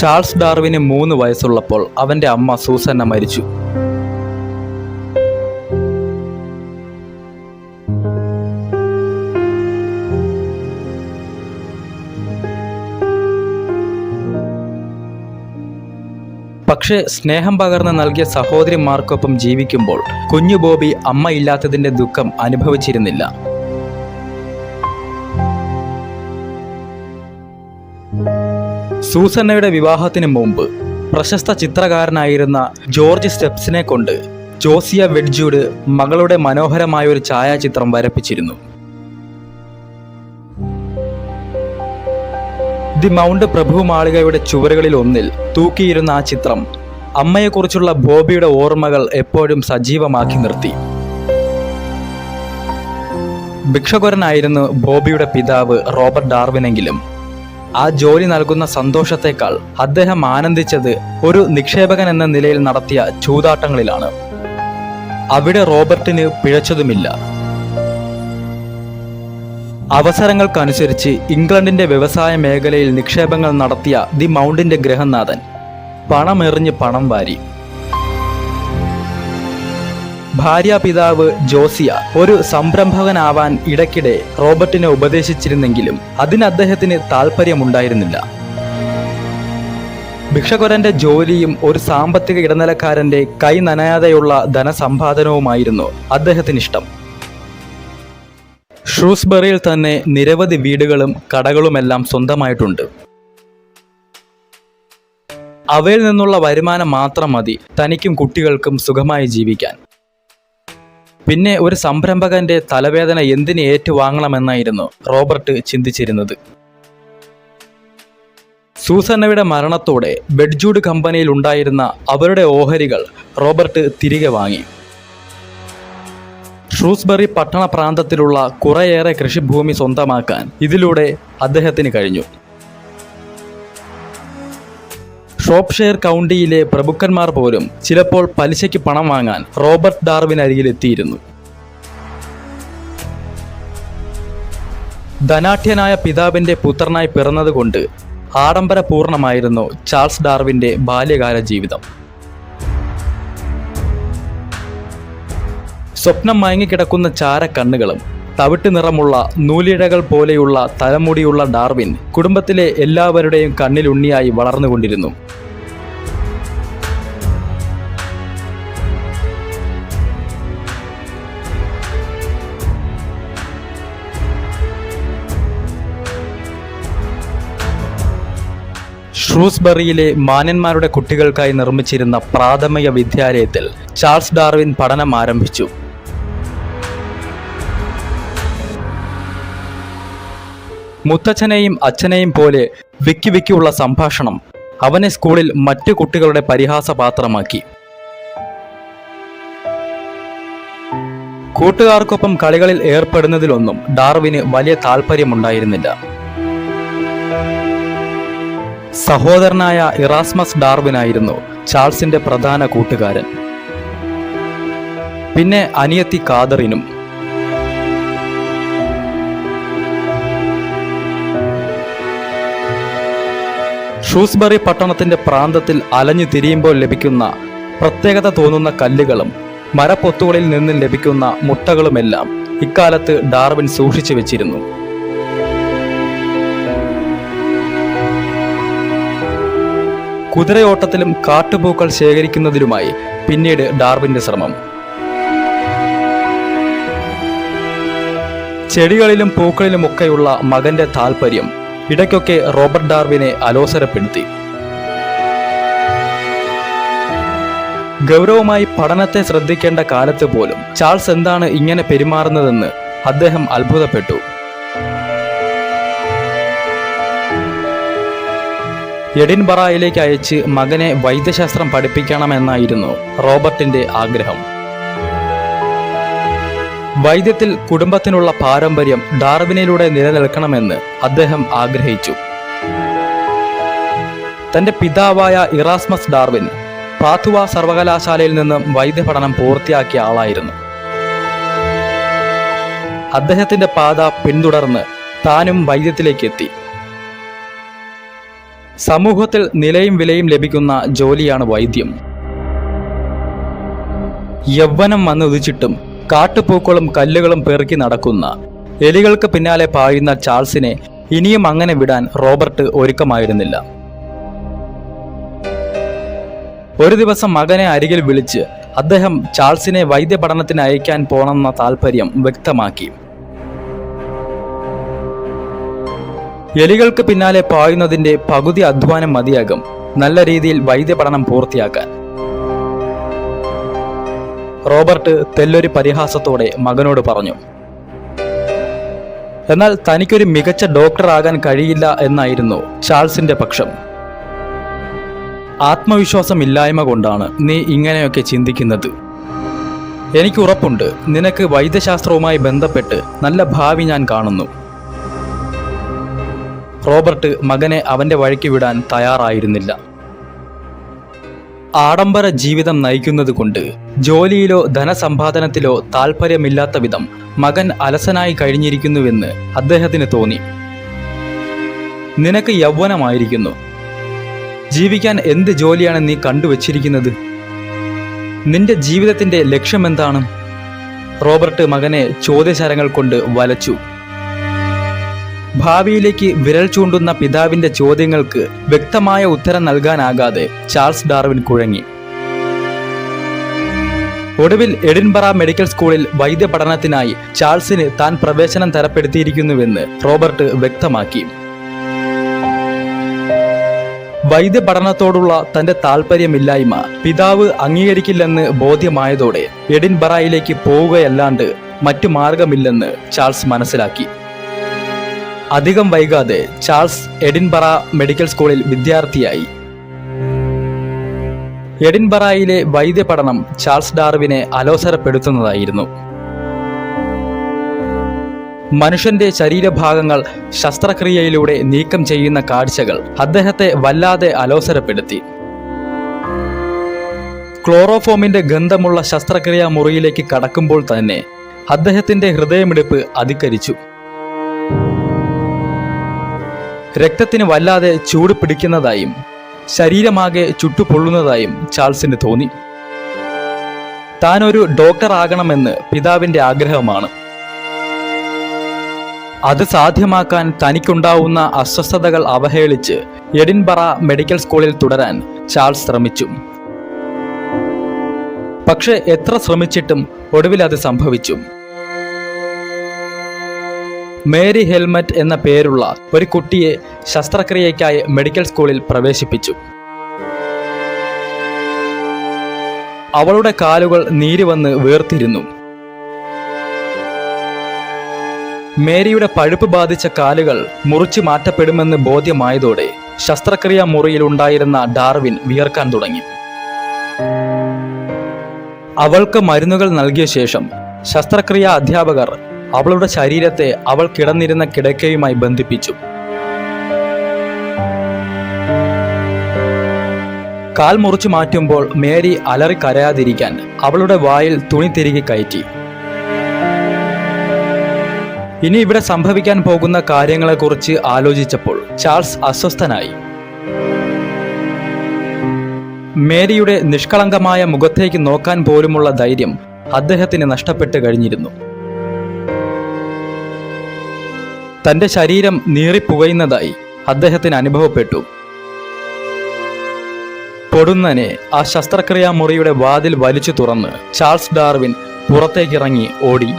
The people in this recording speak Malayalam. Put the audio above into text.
ചാൾസ് ഡാർവിന് മൂന്ന് വയസ്സുള്ളപ്പോൾ അവന്റെ അമ്മ സൂസന്ന മരിച്ചു. പക്ഷേ സ്നേഹം പകർന്ന് നൽകിയ സഹോദരിമാർക്കൊപ്പം ജീവിക്കുമ്പോൾ കുഞ്ഞു ബോബി അമ്മയില്ലാത്തതിന്റെ ദുഃഖം അനുഭവിച്ചിരുന്നില്ല. സൂസന്നയുടെ വിവാഹത്തിന് മുമ്പ് പ്രശസ്ത ചിത്രകാരനായിരുന്ന ജോർജ് സ്റ്റെപ്സിനെ കൊണ്ട് ജോസിയ വെഡ്ജൂഡ് മകളുടെ മനോഹരമായ ഒരു ഛായാചിത്രം വരപ്പിച്ചിരുന്നു. ദി മൗണ്ട് പ്രഭു മാളികയുടെ ചുവരുകളിൽ ഒന്നിൽ തൂക്കിയിരുന്ന ആ ചിത്രം അമ്മയെക്കുറിച്ചുള്ള ബോബിയുടെ ഓർമ്മകൾ എപ്പോഴും സജീവമാക്കി നിർത്തി. ഭിക്ഷകുരനായിരുന്നു ബോബിയുടെ പിതാവ് റോബർട്ട് ഡാർവിനെങ്കിലും ആ ജോലി നൽകുന്ന സന്തോഷത്തേക്കാൾ അദ്ദേഹം ആനന്ദിച്ചത് ഒരു നിക്ഷേപകൻ എന്ന നിലയിൽ നടത്തിയ ചൂതാട്ടങ്ങളിലാണ്. അവിടെ റോബർട്ടിന് പിഴച്ചതുമില്ല. അവസരങ്ങൾക്കനുസരിച്ച് ഇംഗ്ലണ്ടിന്റെ വ്യവസായ മേഖലയിൽ നിക്ഷേപങ്ങൾ നടത്തിയ ദി മൗണ്ടിന്റെ ഗ്രഹനാഥൻ പണമെറിഞ്ഞ് പണം വാരി. ഭാര്യാപിതാവ് ജോസിയ ഒരു സംരംഭകനാവാൻ ഇടയ്ക്കിടെ റോബർട്ടിനെ ഉപദേശിച്ചിരുന്നെങ്കിലും അതിന് അദ്ദേഹത്തിന് താല്പര്യമുണ്ടായിരുന്നില്ല ഭിക്ഷകുരന്റെ ജോലിയും ഒരു സാമ്പത്തിക ഇടനിലക്കാരന്റെ കൈ നനയാതെയുള്ള ധനസമ്പാദനവുമായിരുന്നു അദ്ദേഹത്തിന് ഇഷ്ടം ഷ്രൂസ്ബറിയിൽ തന്നെ നിരവധി വീടുകളും കടകളുമെല്ലാം സ്വന്തമായിട്ടുണ്ട്. അവയിൽ നിന്നുള്ള വരുമാനം മാത്രം മതി തനിക്കും കുട്ടികൾക്കും സുഖമായി ജീവിക്കാൻ. പിന്നെ ഒരു സംരംഭകന്റെ തലവേദന എന്തിന് ഏറ്റുവാങ്ങണമെന്നായിരുന്നു റോബർട്ട് ചിന്തിച്ചിരുന്നത്. സൂസന്നയുടെ മരണത്തോടെ ബെഡ്ജൂഡ് കമ്പനിയിൽ ഉണ്ടായിരുന്ന അവരുടെ ഓഹരികൾ റോബർട്ട് തിരികെ വാങ്ങി. ഷൂസ്ബറി പട്ടണ പ്രാന്തത്തിലുള്ള കുറേയേറെ കൃഷിഭൂമി സ്വന്തമാക്കാൻ ഇതിലൂടെ അദ്ദേഹത്തിന് കഴിഞ്ഞു. ഷോപ്ഷെയർ കൗണ്ടിയിലെ പ്രഭുക്കന്മാർ പോലും ചിലപ്പോൾ പലിശയ്ക്ക് പണം വാങ്ങാൻ റോബർട്ട് ഡാർവിൻ അരികിലെത്തിയിരുന്നു. ധനാഠ്യനായ പിതാവിന്റെ പുത്രനായി പിറന്നതുകൊണ്ട് ആഡംബരപൂർണമായിരുന്നു ചാൾസ് ഡാർവിന്റെ ബാല്യകാല ജീവിതം. സ്വപ്നം മയങ്ങിക്കിടക്കുന്ന ചാരക്കണ്ണുകളും തവിട്ട് നിറമുള്ള നൂലിഴകൾ പോലെയുള്ള തലമുടിയുള്ള ഡാർവിൻ കുടുംബത്തിലെ എല്ലാവരുടെയും കണ്ണിലുണ്ണിയായി വളർന്നുകൊണ്ടിരുന്നു. ഷ്രൂസ്ബറിയിലെ മാന്യന്മാരുടെ കുട്ടികൾക്കായി നിർമ്മിച്ചിരുന്ന പ്രാഥമിക വിദ്യാലയത്തിൽ ചാൾസ് ഡാർവിൻ പഠനം ആരംഭിച്ചു. മുത്തച്ഛനെയും അച്ഛനെയും പോലെ വിക്കി വിക്കിയുള്ള സംഭാഷണം അവനെ സ്കൂളിൽ മറ്റു കുട്ടികളുടെ പരിഹാസപാത്രമാക്കി കൂട്ടുകാർക്കൊപ്പം കളികളിൽ ഏർപ്പെടുന്നതിലൊന്നും ഡാർവിന് വലിയ താല്പര്യമുണ്ടായിരുന്നില്ല സഹോദരനായ ഇറാസ്മസ് ഡാർവിനായിരുന്നു ചാൾസിന്റെ പ്രധാന കൂട്ടുകാരൻ. പിന്നെ അനിയത്തി കാദറിനും ഷൂസ്ബറി പട്ടണത്തിന്റെ പ്രാന്തത്തിൽ അലഞ്ഞു തിരിയുമ്പോൾ ലഭിക്കുന്ന പ്രത്യേകത തോന്നുന്ന കല്ലുകളും മരപ്പൊത്തുകളിൽ നിന്നും ലഭിക്കുന്ന മുട്ടകളുമെല്ലാം ഇക്കാലത്ത് ഡാർവിൻ സൂക്ഷിച്ചു വെച്ചിരുന്നു. കുതിരയോട്ടത്തിലും കാട്ടുപൂക്കൾ ശേഖരിക്കുന്നതിലുമായി പിന്നീട് ഡാർവിന്റെ ശ്രമം. ചെടികളിലും പൂക്കളിലുമൊക്കെയുള്ള മകന്റെ താല്പര്യം ഇടയ്ക്കൊക്കെ റോബർട്ട് ഡാർവിനെ അലോസരപ്പെടുത്തി. ഗൗരവമായി പഠനത്തെ ശ്രദ്ധിക്കേണ്ട കാലത്ത് പോലും ചാൾസ് എന്താണ് ഇങ്ങനെ പെരുമാറുന്നതെന്ന് അദ്ദേഹം അത്ഭുതപ്പെട്ടു. എഡിൻബറായിലേക്ക് അയച്ച് മകനെ വൈദ്യശാസ്ത്രം പഠിപ്പിക്കണമെന്നായിരുന്നു റോബർട്ടിന്റെ ആഗ്രഹം. വൈദ്യത്തിൽ കുടുംബത്തിനുള്ള പാരമ്പര്യം ഡാർവിനിലൂടെ നിലനിൽക്കണമെന്ന് അദ്ദേഹം ആഗ്രഹിച്ചു. തന്റെ പിതാവായ ഇറാസ്മസ് ഡാർവിൻ പാത്തുവ സർവകലാശാലയിൽ നിന്നും വൈദ്യപഠനം പൂർത്തിയാക്കിയ ആളായിരുന്നു. അദ്ദേഹത്തിന്റെ പാത പിന്തുടർന്ന് താനും വൈദ്യത്തിലേക്ക് എത്തി സമൂഹത്തിൽ നിലയും വിലയും ലഭിക്കുന്ന ജോലിയാണ് വൈദ്യം. യൗവനം വന്നുദിച്ചിട്ടും കാട്ടുപൂക്കളും കല്ലുകളും പെറുക്കി നടക്കുന്ന എലികൾക്ക് പിന്നാലെ പായുന്ന ചാൾസിനെ ഇനിയും അങ്ങനെ വിടാൻ റോബർട്ട് ഒരുക്കമായിരുന്നില്ല. ഒരു ദിവസം മകനെ അരികിൽ വിളിച്ച് അദ്ദേഹം ചാൾസിനെ വൈദ്യപഠനത്തിന് അയക്കാൻ പോണമെന്ന താല്പര്യം വ്യക്തമാക്കി. എലികൾക്ക് പിന്നാലെ പായുന്നതിന്റെ പകുതി അധ്വാനം മതിയാകും. നല്ല രീതിയിൽ വൈദ്യപഠനം പൂർത്തിയാക്കാൻ. റോബർട്ട് തെല്ലൊരു പരിഹാസത്തോടെ മകനോട് പറഞ്ഞു എന്നാൽ തനിക്കൊരു മികച്ച ഡോക്ടർ ആകാൻ കഴിയില്ല എന്നായിരുന്നു ചാൾസിന്റെ പക്ഷം. ആത്മവിശ്വാസം ഇല്ലായ്മ കൊണ്ടാണ് നീ ഇങ്ങനെയൊക്കെ ചിന്തിക്കുന്നത്. എനിക്ക് ഉറപ്പുണ്ട്. നിനക്ക് വൈദ്യശാസ്ത്രവുമായി ബന്ധപ്പെട്ട് നല്ല ഭാവി ഞാൻ കാണുന്നു. റോബർട്ട് മകനെ അവന്റെ വഴിക്ക് വിടാൻ തയ്യാറായിരുന്നില്ല. ആഡംബര ജീവിതം നയിക്കുന്നത് കൊണ്ട് ജോലിയിലോ ധനസമ്പാദനത്തിലോ താല്പര്യമില്ലാത്ത വിധം മകൻ അലസനായി കഴിഞ്ഞിരിക്കുന്നുവെന്ന് അദ്ദേഹത്തിന് തോന്നി. നിനക്ക് യൗവനമായിരിക്കുന്നു. ജീവിക്കാൻ എന്ത് ജോലിയാണ് നീ കണ്ടുവച്ചിരിക്കുന്നത്? നിന്റെ ജീവിതത്തിന്റെ ലക്ഷ്യമെന്താണ്? റോബർട്ട് മകനെ ചോദ്യശരങ്ങൾ കൊണ്ട് വലച്ചു. ഭാവിയിലേക്ക് വിരൽ ചൂണ്ടുന്ന പിതാവിന്റെ ചോദ്യങ്ങൾക്ക് വ്യക്തമായ ഉത്തരം നൽകാനാകാതെ ചാൾസ് ഡാർവിൻ കുഴങ്ങി. ഒടുവിൽ എഡിൻബറ മെഡിക്കൽ സ്കൂളിൽ വൈദ്യപഠനത്തിനായി ചാൾസിന് താൻ പ്രവേശനം തരപ്പെടുത്തിയിരിക്കുന്നുവെന്ന് റോബർട്ട് വ്യക്തമാക്കി. വൈദ്യപഠനത്തോടുള്ള തന്റെ താല്പര്യമില്ലായ്മ പിതാവ് അംഗീകരിക്കില്ലെന്ന് ബോധ്യമായതോടെ എഡിൻബറയിലേക്ക് പോവുകയല്ലാണ്ട് മറ്റു മാർഗമില്ലെന്ന് ചാൾസ് മനസ്സിലാക്കി. അധികം വൈകാതെ ചാൾസ് എഡിൻബറ മെഡിക്കൽ സ്കൂളിൽ വിദ്യാർത്ഥിയായി. എഡിൻബറയിലെ വൈദ്യപഠനം ചാൾസ് ഡാർവിനെ അലോസരപ്പെടുത്തുന്നതായിരുന്നു. മനുഷ്യന്റെ ശരീരഭാഗങ്ങൾ ശസ്ത്രക്രിയയിലൂടെ നീക്കം ചെയ്യുന്ന കാഴ്ചകൾ അദ്ദേഹത്തെ വല്ലാതെ അലോസരപ്പെടുത്തി. ക്ലോറോഫോമിന്റെ ഗന്ധമുള്ള ശസ്ത്രക്രിയാ മുറിയിലേക്ക് കടക്കുമ്പോൾ തന്നെ അദ്ദേഹത്തിന്റെ ഹൃദയമിടിപ്പ് അധികരിച്ചു. രക്തത്തിന് വല്ലാതെ ചൂട് പിടിക്കുന്നതായും ശരീരമാകെ ചുട്ടുപൊള്ളുന്നതായും ചാൾസിന് തോന്നി. താൻ ഒരു ഡോക്ടർ ആകണമെന്ന് പിതാവിന്റെ ആഗ്രഹമാണ്. അത് സാധ്യമാക്കാൻ തനിക്കുണ്ടാവുന്ന അസ്വസ്ഥതകൾ അവഹേളിച്ച് എഡിൻബറ മെഡിക്കൽ സ്കൂളിൽ തുടരാൻ ചാൾസ് ശ്രമിച്ചു. പക്ഷെ എത്ര ശ്രമിച്ചിട്ടും ഒടുവിൽ അത് സംഭവിച്ചു. മേരി ഹെൽമറ്റ് എന്ന പേരുള്ള ഒരു കുട്ടിയെ ശസ്ത്രക്രിയയ്ക്കായി മെഡിക്കൽ സ്കൂളിൽ പ്രവേശിപ്പിച്ചു. അവളുടെ കാലുകൾ നീര് വന്ന് വേർത്തിരുന്നു മേരിയുടെ പഴുപ്പ് ബാധിച്ച കാലുകൾ മുറിച്ചു മാറ്റപ്പെടുമെന്ന് ബോധ്യമായതോടെ ശസ്ത്രക്രിയാ മുറിയിൽ ഉണ്ടായിരുന്ന ഡാർവിൻ വിയർക്കാൻ തുടങ്ങി. അവൾക്ക് മരുന്നുകൾ നൽകിയ ശേഷം ശസ്ത്രക്രിയാ അധ്യാപകർ അവളുടെ ശരീരത്തെ അവൾ കിടന്നിരുന്ന കിടക്കയുമായി ബന്ധിപ്പിച്ചു. കാൽ മുറിച്ചു മാറ്റുമ്പോൾ മേരി അലറി കരയാതിരിക്കാൻ അവളുടെ വായിൽ തുണി തിരികെ കയറ്റി. ഇനി ഇവിടെ സംഭവിക്കാൻ പോകുന്ന കാര്യങ്ങളെക്കുറിച്ച് ആലോചിച്ചപ്പോൾ ചാൾസ് അസ്വസ്ഥനായി. മേരിയുടെ നിഷ്കളങ്കമായ മുഖത്തേക്ക് നോക്കാൻ പോലുമുള്ള ധൈര്യം അദ്ദേഹത്തിന് നഷ്ടപ്പെട്ട് കഴിഞ്ഞിരുന്നു. തന്റെ ശരീരം നീറിപ്പുകയുന്നതായി അദ്ദേഹത്തിന് അനുഭവപ്പെട്ടു. പൊടുന്നനെ ആ ശസ്ത്രക്രിയാ മുറിയുടെ വാതിൽ വലിച്ചു തുറന്ന് ചാൾസ് ഡാർവിൻ പുറത്തേക്കിറങ്ങി ഓടി.